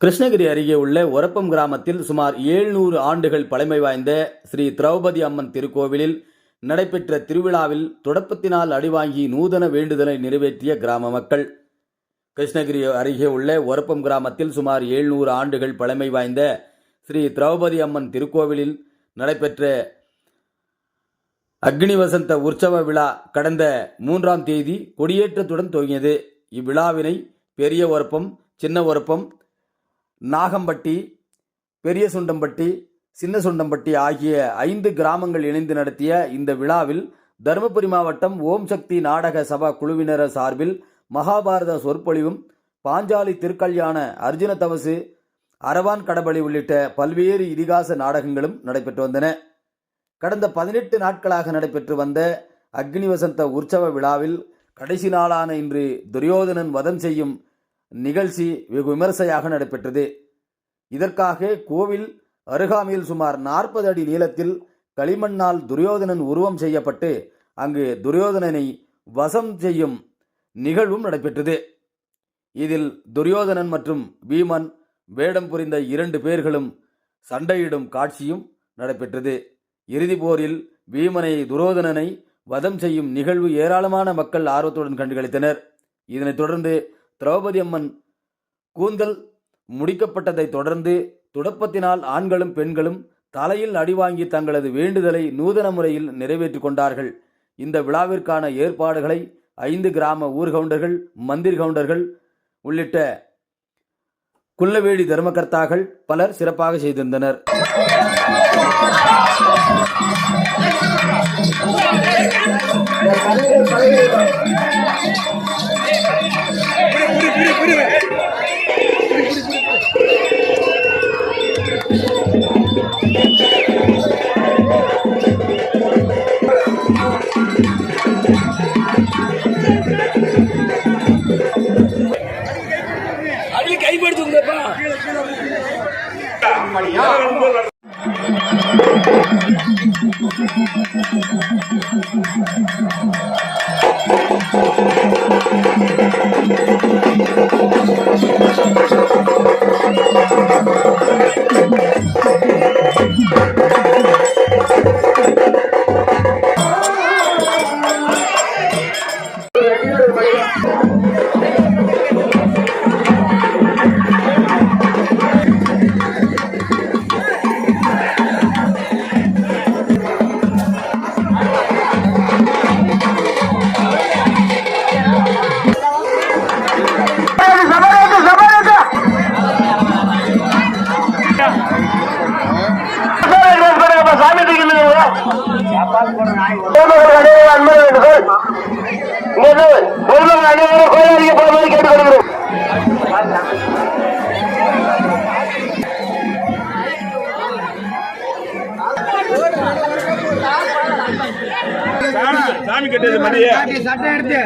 கிருஷ்ணகிரி அருகே உள்ள ஒரப்பம் கிராமத்தில் சுமார் 700 ஆண்டுகள் பழமை வாய்ந்த ஸ்ரீ திரௌபதி அம்மன் திருக்கோவிலில் நடைபெற்ற திருவிழாவில் தொடப்பத்தினால் அடிவாங்கி நூதன வேண்டுதலை நிறைவேற்றிய கிராம மக்கள். கிருஷ்ணகிரி அருகே உள்ள ஒரப்பம் கிராமத்தில் சுமார் 700 ஆண்டுகள் பழமை வாய்ந்த ஸ்ரீ திரௌபதி அம்மன் திருக்கோவிலில் நடைபெற்ற அக்னி வசந்த உற்சவ விழா கடந்த மூன்றாம் தேதி கொடியேற்றத்துடன் துவங்கியது. இவ்விழாவினை பெரிய ஒரப்பம் சின்ன ஒரப்பம் நாகம்பட்டி பெரிய சுண்டம்பட்டி சின்ன சுண்டம்பட்டி ஆகிய ஐந்து கிராமங்கள் இணைந்து நடத்திய இந்த விழாவில் தருமபுரி மாவட்டம் ஓம் சக்தி நாடக சபா குழுவினர் சார்பில் மகாபாரத சொற்பொழிவும் பாஞ்சாலி திருக்கல்யாண அர்ஜுன தவசு அரவான் கடபலி உள்ளிட்ட பல்வேறு இதிகாச நாடகங்களும் நடைபெற்று வந்தன. கடந்த பதினெட்டு நாட்களாக நடைபெற்று வந்த அக்னி வசந்த உற்சவ விழாவில் கடைசி நாளான இன்று துரியோதனன் வதம் செய்யும் நிகழ்ச்சி வெகு விமர்சையாக நடைபெற்றது. இதற்காக கோவில் அருகாமையில் சுமார் நாற்பது அடி நீளத்தில் களிமண்ணால் துரியோதனன் உருவம் செய்யப்பட்டு அங்கு துரியோதனனை வசம் செய்யும் நிகழ்வும் நடைபெற்றது. இதில் துரியோதனன் மற்றும் பீமன் வேடம் புரிந்த இரண்டு பேர்களும் சண்டையிடும் காட்சியும் நடைபெற்றது. இறுதி போரில் பீமனை துரோதனனை வதம் செய்யும் நிகழ்வு ஏராளமான மக்கள் ஆர்வத்துடன் கண்டுகளித்தனர். இதனைத் தொடர்ந்து திரௌபதி அம்மன் கூந்தல் முடிக்கப்பட்டதைத் தொடர்ந்து துடப்பத்தினால் ஆண்களும் பெண்களும் தலையில் அடிவாங்கி தங்களது வேண்டுதலை நூதன முறையில் நிறைவேற்றிக் கொண்டார்கள். இந்த விழாவிற்கான ஏற்பாடுகளை ஐந்து கிராம ஊர்கவுண்டர்கள் மந்திர் கவுண்டர்கள் உள்ளிட்ட குள்ளவேடி தர்மகர்த்தாக்கள் பலர் சிறப்பாக செய்திருந்தனர். அள்ளி அம்மணியா கைப்படுத்துங்கப்பா சாமி கட்டியது மடியே சட்டை எடுத்து